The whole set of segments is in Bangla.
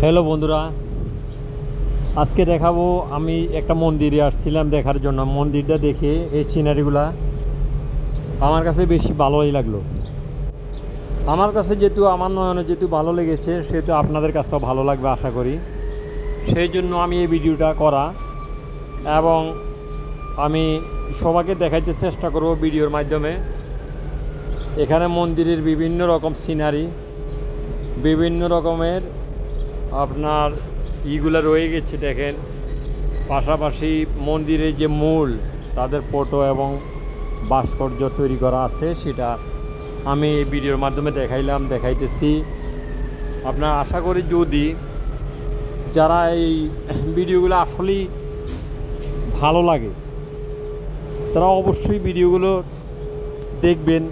হ্যালো বন্ধুরা, আজকে দেখাবো আমি একটা মন্দিরে আসছিলাম দেখার জন্য। মন্দিরটা দেখে এই সিনারিগুলা আমার কাছে বেশি ভালোই লাগল। আমার কাছে যেহেতু, আমার নয়নে যেহেতু ভালো লেগেছে, সেহেতু আপনাদের কাছেও ভালো লাগবে আশা করি। সেই জন্য আমি এই ভিডিওটা করা এবং আমি সবাইকে দেখাইতে চেষ্টা করব ভিডিওর মাধ্যমে। এখানে মন্দিরের বিভিন্ন রকম সিনারি, বিভিন্ন রকমের আপনার ইগুলো রয়ে গেছে দেখেন। পাশাপাশি মন্দিরের যে মূল, তাদের ফটো এবং ভাস্কর্য তৈরি করা আছে, সেটা আমি এই ভিডিওর মাধ্যমে দেখাইলাম, দেখাইতেছি। আপনার আশা করি যদি যারা এই ভিডিওগুলো আসলেই ভালো লাগে, তারা অবশ্যই ভিডিওগুলো দেখবেন।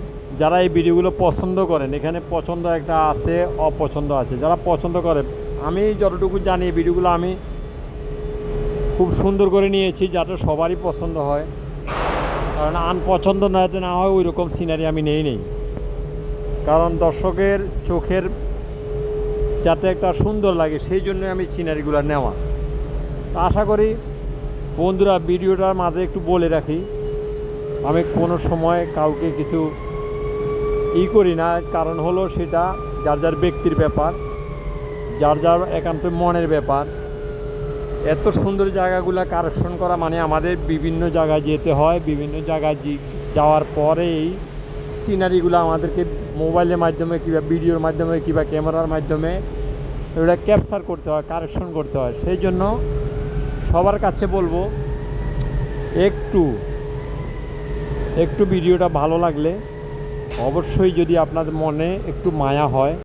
যারা এই ভিডিওগুলো পছন্দ করেন, এখানে পছন্দ একটা আছে, অপছন্দ আছে। যারা পছন্দ করে আমি যতটুকু জানি, ভিডিওগুলো আমি খুব সুন্দর করে নিয়েছি যাতে সবারই পছন্দ হয়। কারণ আনপছন্দ না যাতে না হয় ওই রকম সিনারি আমি নেই নেই। কারণ দর্শকের চোখের যাতে একটা সুন্দর লাগে, সেই জন্য আমি সিনারিগুলো নেওয়া। আশা করি বন্ধুরা, ভিডিওটার মাঝে একটু বলে রাখি, আমি কোনো সময় কাউকে কিছু ই করি না। কারণ হলো সেটা যার যার ব্যক্তির ব্যাপার। যার যার একান্ত মনের ব্যাপার। এত সুন্দর জায়গাগুলো কারেকশন করা মানে আমাদের বিভিন্ন জায়গায় যেতে হয়, বিভিন্ন জায়গায় যাওয়ার পরেই সিনারিগুলো আমাদেরকে মোবাইলের মাধ্যমে কিংবা ভিডিওর মাধ্যমে কিংবা ক্যামেরার মাধ্যমে ওটা ক্যাপচার করতে হয়, কারেকশন করতে হয়। সেই জন্য সবার কাছে বলব, একটু একটু ভিডিওটা ভালো লাগলে অবশ্যই যদি আপনাদের মনে একটু মায়া হয়